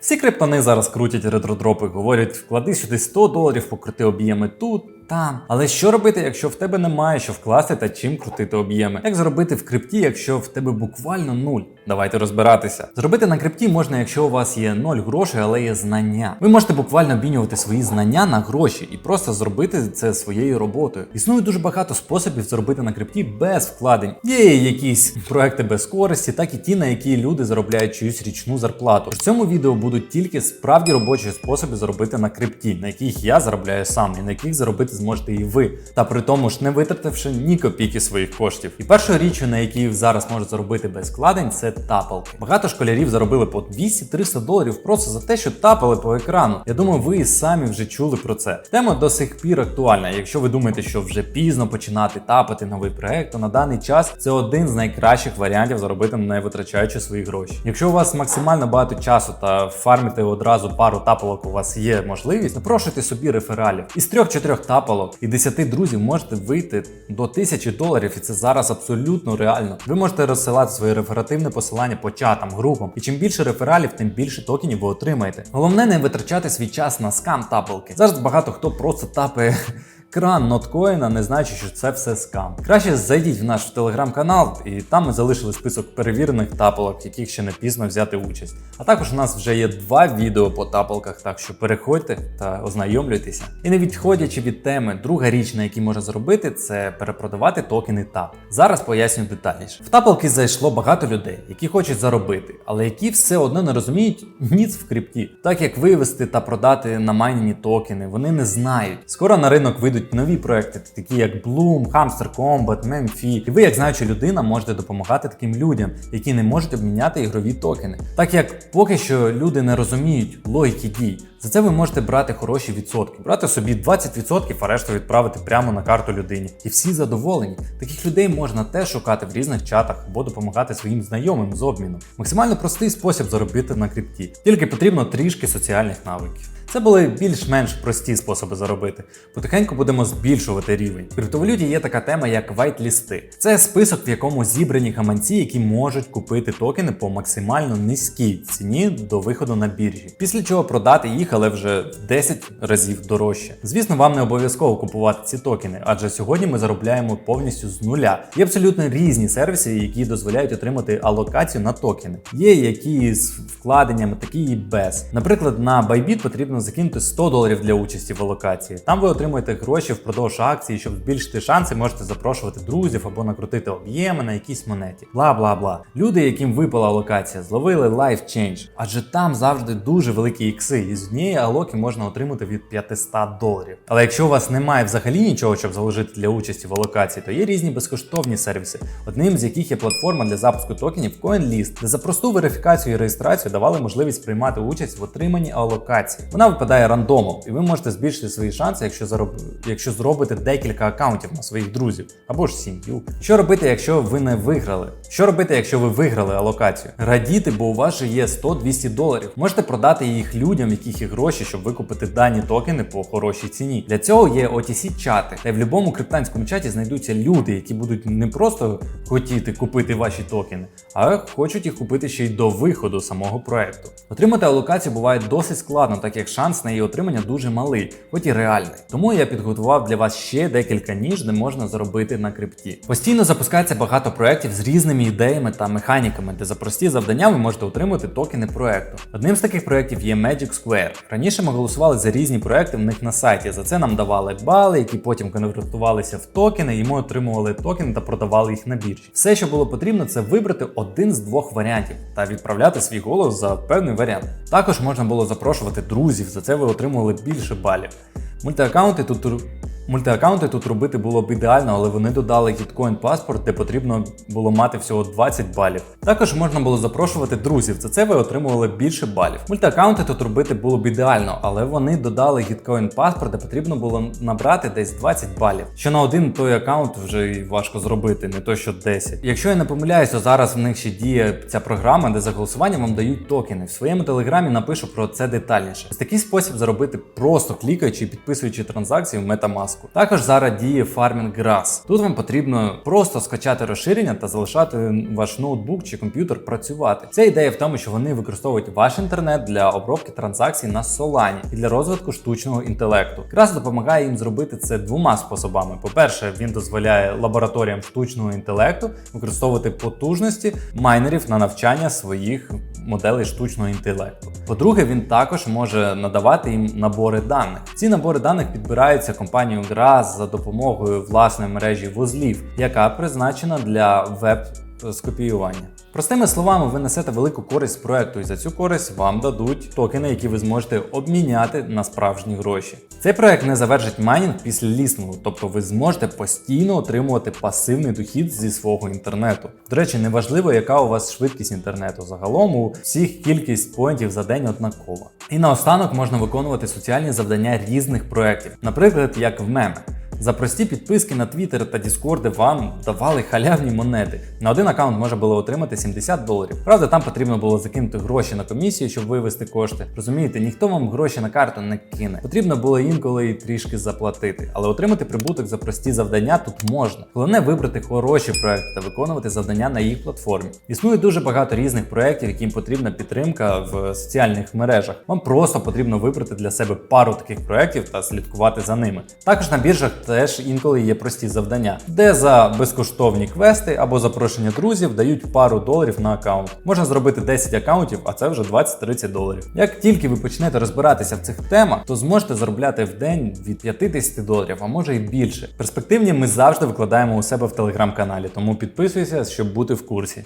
Всі криптони зараз крутять ретродропи, говорять, вклади сюди 100 доларів, покрути об'єми тут, там. Але що робити, якщо в тебе немає що вкласти та чим крутити об'єми? Як зробити в крипті, якщо в тебе буквально нуль? Давайте розбиратися. Зробити на крипті можна, якщо у вас є ноль грошей, але є знання. Ви можете буквально обмінювати свої знання на гроші і просто зробити це своєю роботою. Існує дуже багато способів зробити на крипті без вкладень. Є якісь проекти без користі, так і ті, на які люди заробляють чиюсь річну зарплату. В цьому відео будуть тільки справді робочі способи заробити на крипті, на яких я заробляю сам, і на яких заробити зможете і ви. Та при тому ж не витративши ні копійки своїх коштів. І першою річчю, на якій зараз можуть заробити без вкладень, це тапалки. Багато школярів заробили по 200-300 доларів просто за те, що тапали по екрану. Я думаю, ви і самі вже чули про це. Тема до сих пір актуальна. Якщо ви думаєте, що вже пізно починати тапати новий проект, то на даний час це один з найкращих варіантів заробити не витрачаючи свої гроші. Якщо у вас максимально багато часу та фармити одразу пару тапалок, у вас є можливість, запрошуйте собі рефералів. Із трьох-чотирьох тапалок і 10 друзів можете вийти до 1000 доларів, і це зараз абсолютно реально. Ви можете розсилати своє реферативне посилання по чатам, групам. І чим більше рефералів, тим більше токенів ви отримаєте. Головне не витрачати свій час на скам тапалки. Зараз багато хто просто тапає. Кран ноткоїна, не знаючи, що це все скам. Краще зайдіть в наш телеграм-канал, і там ми залишили список перевірених тапалок, в яких ще не пізно взяти участь. А також у нас вже є два відео по тапалках, так що переходьте та ознайомлюйтеся. І не відходячи від теми, друга річ, на якій можна зробити, це перепродавати токени ТАП. Зараз поясню детальніше. В тапалки зайшло багато людей, які хочуть заробити, але які все одно не розуміють ніц в крипті. Так як вивести та продати намайнені токени, вони не знають. Скоро на ринок вийдуть нові проекти, такі як Bloom, Hamster Combat, Memfi. І ви, як знаюча людина, можете допомагати таким людям, які не можуть обміняти ігрові токени. Так як поки що люди не розуміють логіки дій. За це ви можете брати хороші відсотки, брати собі 20%, а решту відправити прямо на карту людині. І всі задоволені. Таких людей можна теж шукати в різних чатах або допомагати своїм знайомим з обміном. Максимально простий спосіб заробити на крипті. Тільки потрібно трішки соціальних навиків. Це були більш-менш прості способи заробити. Потихеньку будемо збільшувати рівень. В криптовалюті є така тема, як вайт-лісти. Це список, в якому зібрані гаманці, які можуть купити токени по максимально низькій ціні до виходу на біржі. Після чого продати їх, але вже 10 разів дорожче. Звісно, вам не обов'язково купувати ці токени, адже сьогодні ми заробляємо повністю з нуля. Є абсолютно різні сервіси, які дозволяють отримати алокацію на токени. Є які з вкладеннями, такі і без. Наприклад, на Bybit потрібно закинути 100 доларів для участі в алокації. Там ви отримуєте гроші впродовж акції, щоб збільшити шанси, можете запрошувати друзів або накрутити об'єми на якійсь монеті. Бла бла бла. Люди, яким випала алокація, зловили life change, адже там завжди дуже великі ікси, і з однієї алоки можна отримати від 500 доларів. Але якщо у вас немає взагалі нічого, щоб заложити для участі в алокації, то є різні безкоштовні сервіси, одним з яких є платформа для запуску токенів CoinList, де за просту верифікацію і реєстрацію давали можливість приймати участь в отриманні алокації. Вона випадає рандомом, і ви можете збільшити свої шанси, якщо зароб... якщо зробите декілька акаунтів на своїх друзів або ж сім'ю. Що робити, якщо ви не виграли? Що робити, якщо ви виграли алокацію? Радіти, бо у вас же є 100-200 доларів. Можете продати їх людям, яких гроші, щоб викупити дані токени по хорошій ціні. Для цього є OTC чати, й в будь-якому криптанському чаті знайдуться люди, які будуть не просто хотіти купити ваші токени, а хочуть їх купити ще й до виходу самого проекту. Отримати алокацію буває досить складно, так як шанс на її отримання дуже малий, хоч і реальний. Тому я підготував для вас ще декілька ніж, де можна заробити на крипті. Постійно запускається багато проєктів з різними ідеями та механіками, де за прості завдання ви можете отримати токени проекту. Одним з таких проєктів є Magic Square. Раніше ми голосували за різні проекти в них на сайті. За це нам давали бали, які потім конвертувалися в токени, і ми отримували токени та продавали їх на біржі. Все, що було потрібно, це вибрати один з двох варіантів та відправляти свій голос за певний варіант. Також можна було запрошувати друзів, за це ви отримували більше балів. Мультиаккаунти тут Мультиаккаунти тут робити було б ідеально, але вони додали гіткоін паспорт, де потрібно було мати всього 20 балів. Також можна було запрошувати друзів, за це ви отримували більше балів. Мультиаккаунти тут робити було б ідеально, але вони додали гіткоін паспорт, де потрібно було набрати десь 20 балів. Що на один той аккаунт вже й важко зробити, не то що 10. Якщо я не помиляюсь, то зараз в них ще діє ця програма, де за голосуванням вам дають токени. В своєму телеграмі напишу про це детальніше. Ось такий спосіб заробити просто клікаючи і підписуючи транзакції в Metamask. Запуску. Також зараз діє Farming Grass. Тут вам потрібно просто скачати розширення та залишати ваш ноутбук чи комп'ютер працювати. Ця ідея в тому, що вони використовують ваш інтернет для обробки транзакцій на Solana і для розвитку штучного інтелекту. Grass допомагає їм зробити це двома способами. По-перше, він дозволяє лабораторіям штучного інтелекту використовувати потужності майнерів на навчання своїх моделей штучного інтелекту. По-друге, він також може надавати їм набори даних. Ці набори даних підбираються компанією Grass за допомогою власної мережі вузлів, яка призначена для веб скопіювання. Простими словами, ви несете велику користь проекту, і за цю користь вам дадуть токени, які ви зможете обміняти на справжні гроші. Цей проект не завершить майнінг після лісингу, тобто ви зможете постійно отримувати пасивний дохід зі свого інтернету. До речі, неважливо, яка у вас швидкість інтернету. Загалом у всіх кількість поінтів за день однакова. І наостанок можна виконувати соціальні завдання різних проєктів, наприклад, як в меми. За прості підписки на Twitter та Discord вам давали халявні монети. На один аккаунт можна було отримати 70 доларів. Правда, там потрібно було закинути гроші на комісію, щоб вивести кошти. Розумієте, ніхто вам гроші на карту не кине. Потрібно було інколи і трішки заплатити, але отримати прибуток за прості завдання тут можна. Головне вибрати хороші проекти та виконувати завдання на їх платформі. Існує дуже багато різних проєктів, яким потрібна підтримка в соціальних мережах. Вам просто потрібно вибрати для себе пару таких проєктів та слідкувати за ними. Також на біржах теж інколи є прості завдання, де за безкоштовні квести або запрошення друзів дають пару доларів на аккаунт. Можна зробити 10 аккаунтів, а це вже 20-30 доларів. Як тільки ви почнете розбиратися в цих темах, то зможете заробляти в день від 50 доларів, а може і більше. Перспективні ми завжди викладаємо у себе в телеграм-каналі, тому підписуйся, щоб бути в курсі.